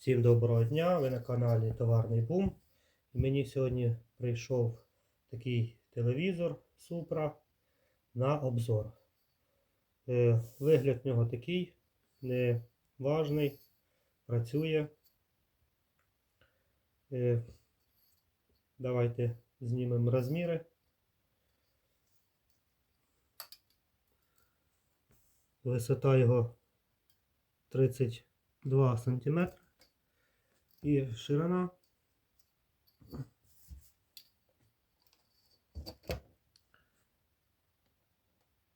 Всім доброго дня! Ви на каналі Товарний Бум. Мені сьогодні прийшов такий телевізор Supra на обзор. Е, Вигляд в нього такий неважний, працює. Е, Давайте знімемо розміри. Висота його 32 см і ширина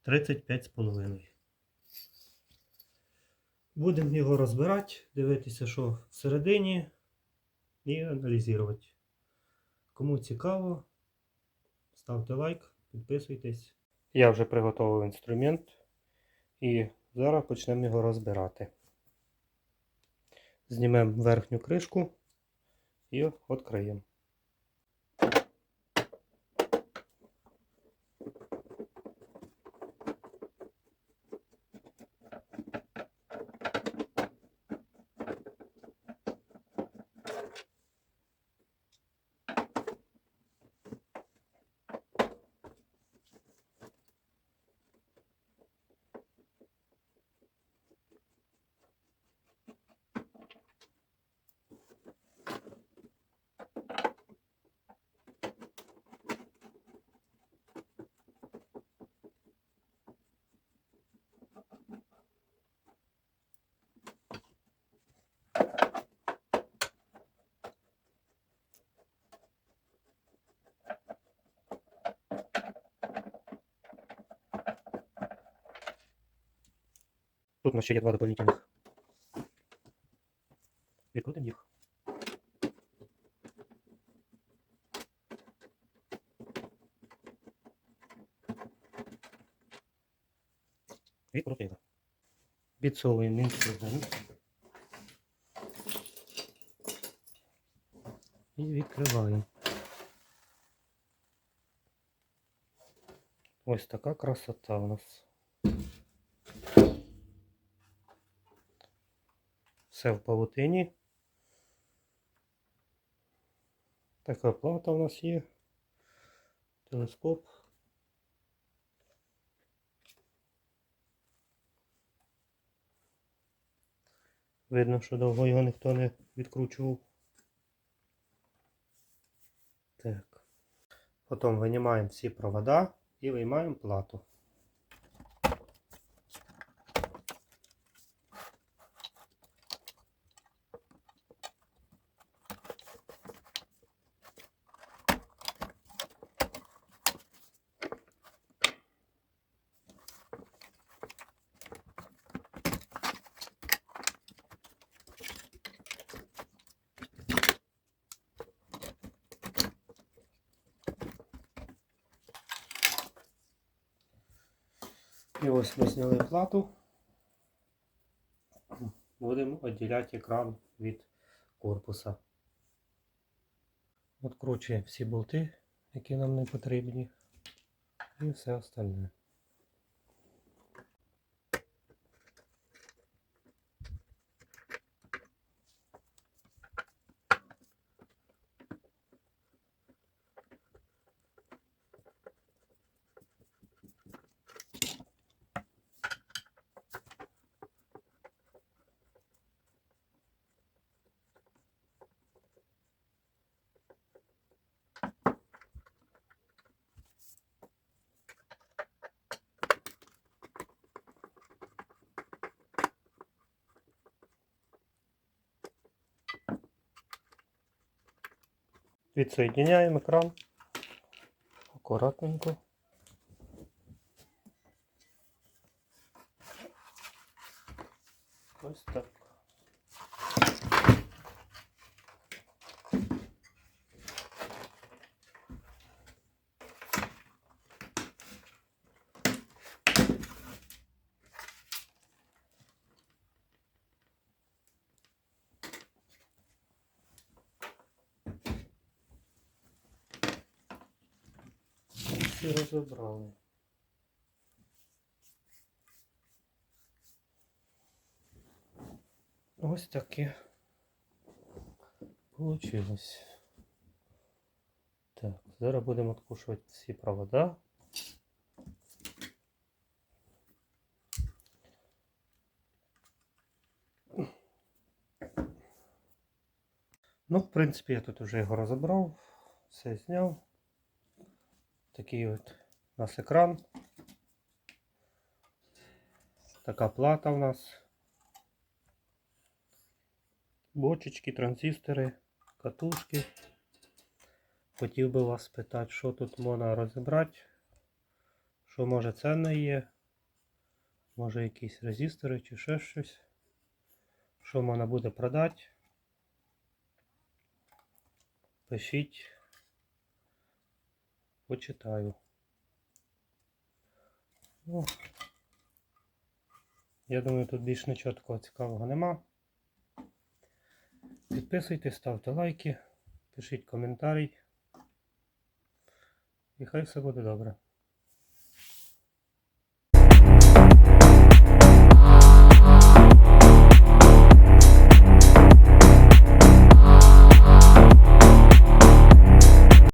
Тридцять п'ять з половиною. Будемо його розбирати, дивитися, що всередині, і аналізувати. Кому цікаво, ставте лайк, підписуйтесь. Я вже приготував інструмент і зараз почнемо його розбирати. Знімемо верхню кришку і відкриємо. Тут у нас ще є два дополнительних. Відкрутимо їх. Відкрутили. Підсовуємо інструмент. І відкриваємо. Ось така красота у нас. Все в павутині. Така плата у нас є. Телескоп. Видно, що довго його ніхто не відкручував. Так. Потім винімаємо всі провода і виймаємо плату. І ось ми зняли плату. Будемо відділяти екран від корпуса. Откручуємо всі болти, які нам не потрібні. І все остальне. Відсоєдняємо екран. Акуратненько. Ось так. Всі розібрали. Ось таке Получилось. Так, зараз будемо откушувати всі провода. Ну, в принципі, я тут вже його розібрав, все зняв. Такий от у нас екран. Така плата у нас. Бочечки, транзистори, катушки. Хотів би вас спитати, що тут можна розібрати, що може цінне є, може якісь резистори чи ще щось, що можна буде продати. Пишіть, почитаю. Ну, я думаю, тут більш нічого такого цікавого нема. Підписуйтесь, ставте лайки, пишіть коментарі. І хай все буде добре.